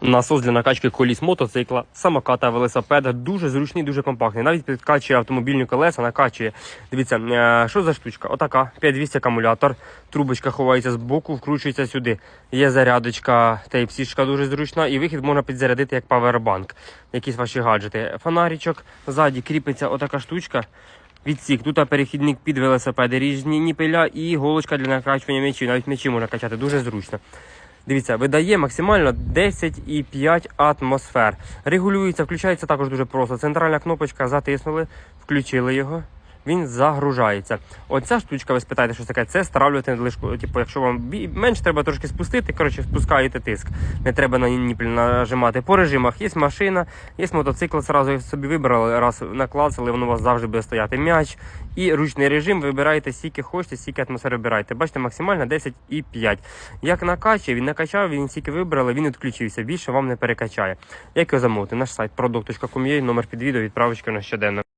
Насос для накачки коліс мотоцикла, самоката, велосипеда. Дуже зручний, дуже компактний. Навіть підкачує автомобільні колеса, накачує. Дивіться, е, що за штучка? Отака, 5200 акумулятор, трубочка ховається з боку, вкручується сюди. Є зарядочка, тейп-сішка дуже зручна, і вихід можна підзарядити як павербанк, якісь ваші гаджети. Фонаричок, ззаді кріпиться отака штучка. Відсік, тут перехідник під велосипеди, різні ніпеля і голочка для накачування м'ячів. Навіть м'ячі можна качати, дуже зручно. Дивіться, видає максимально 10,5 атмосфер. Регулюється, включається також дуже просто. Центральна кнопочка затиснули, включили його. Він загружається. Оця штучка, ви спитаєте, що таке, це стравлювати лишку. Типу, якщо вам менше треба трошки спустити, коротше, спускаєте тиск. Не треба на ніпель нажимати. По режимах є машина, є мотоцикл, зразу собі вибрали, раз наклацали, воно у вас завжди буде стояти м'яч. І ручний режим вибираєте стільки хочете, стільки атмосфер вибираєте. Бачите, максимально 10,5. Як накачує, він накачав, він стільки вибрали, він відключився. Більше вам не перекачає. Як його замовити? Наш сайт product.com.ua, номер під відео, відправочка на щоденно.